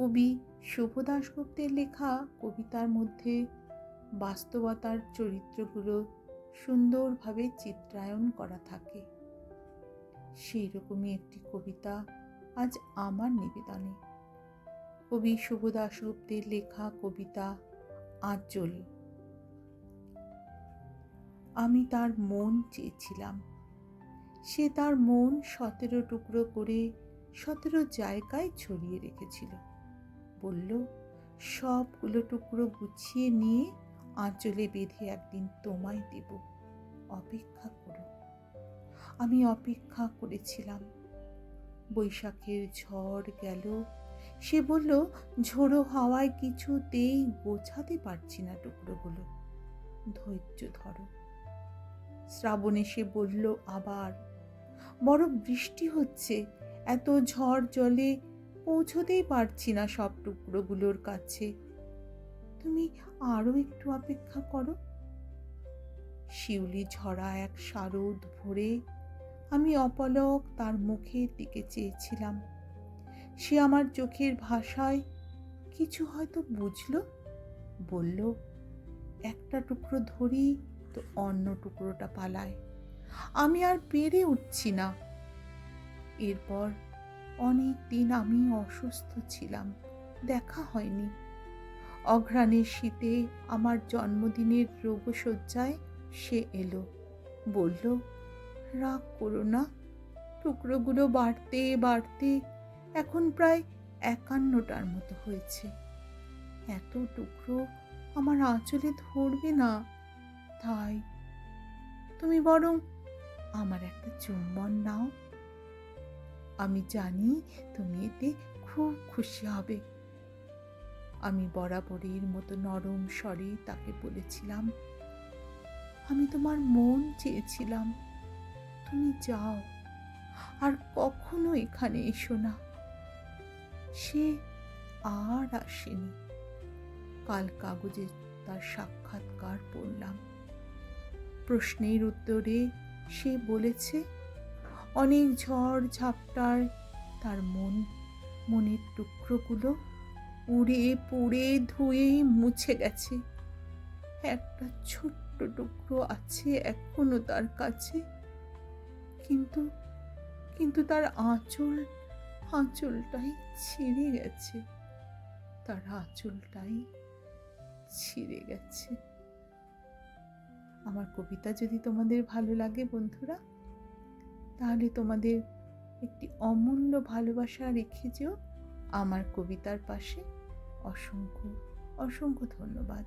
কবি শুভ দাশগুপ্তের লেখা কবিতার মধ্যে বাস্তবতার চরিত্রগুলো সুন্দরভাবে চিত্রায়ন করা থাকে। সেই রকমই একটি কবিতা আজ আমার নিবেদনে। কবি শুভ দাশগুপ্তের লেখা কবিতা আঁচল। আমি তার মন চেয়েছিলাম। সে তার মন সতেরো টুকরো করে সতেরো জায়গায় ছড়িয়ে রেখেছিল। বলল, সবগুলো টুকরো গুছিয়ে নিয়ে আঁচলে বেঁধে একদিন তোমায় দেব। অপেক্ষা করো। আমি অপেক্ষা করেছিলাম। বৈশাখের ঝড় গেল। সে বলল, ঝোড়ো হাওয়ায় কিছুতেই গোছাতে পারছি না টুকরোগুলো। ধৈর্য ধরো। শ্রাবণ এসে বলল আবার, বড় বৃষ্টি হচ্ছে। এত ঝড় জলে পৌঁছতেই পারছি না সব টুকরোগুলোর কাছে। তুমি আরও একটু অপেক্ষা করো। শিউলি ঝরা এক শারদ ভরে আমি অপলক তার মুখের দিকে চেয়েছিলাম। সে আমার চোখের ভাষায়, কিছু হয়তো বুঝল? বলল, একটা টুকরো ধরি তো অন্য টুকরোটা পালায়। আমি আর পেরে উঠছি না। এরপর অনেক দিন আমি অসুস্থ ছিলাম, দেখা হয়নি। অঘ্রাণের শীতে আমার জন্মদিনের রোগশয্যায় সে এলো, বলল, রাগ করো না, টুকরোগুলো বাড়তে বাড়তে এখন প্রায় একান্নটার মতো হয়েছে। এত টুকরো আমার আঁচলে ধরবে না, তাই তুমি বরং আমার একটা চুম্বন নাও। আমি জানি তুমি এতে খুব খুশি হবে। আমি বরাবরের মতো নরম স্বরে তাকে বলেছিলাম, আমি তোমার মন চেয়েছিলাম। তুমি যাও, আর কখনো এখানে এসো না। সে আর আসেনি। কাল কাগজে তার সাক্ষাৎকার পড়লাম। প্রশ্নের উত্তরে সে বলেছে অনেক ঝড় ঝাপটার তার মন, মনের টুকরোগুলো উড়ে পুড়ে ধুয়ে মুছে গেছে। একটা ছোট্ট টুকরো আছে এখনও তার কাছে। কিন্তু কিন্তু তার আঁচল, আঁচলটাই ছিঁড়ে গেছে। তার আঁচলটাই ছিঁড়ে গেছে। আমার কবিতা যদি তোমাদের ভালো লাগে বন্ধুরা তাহলে তোমাদের একটি অমূল্য ভালোবাসা রেখে যেও আমার কবিতার পাশে অসংখ্য অসংখ্য ধন্যবাদ।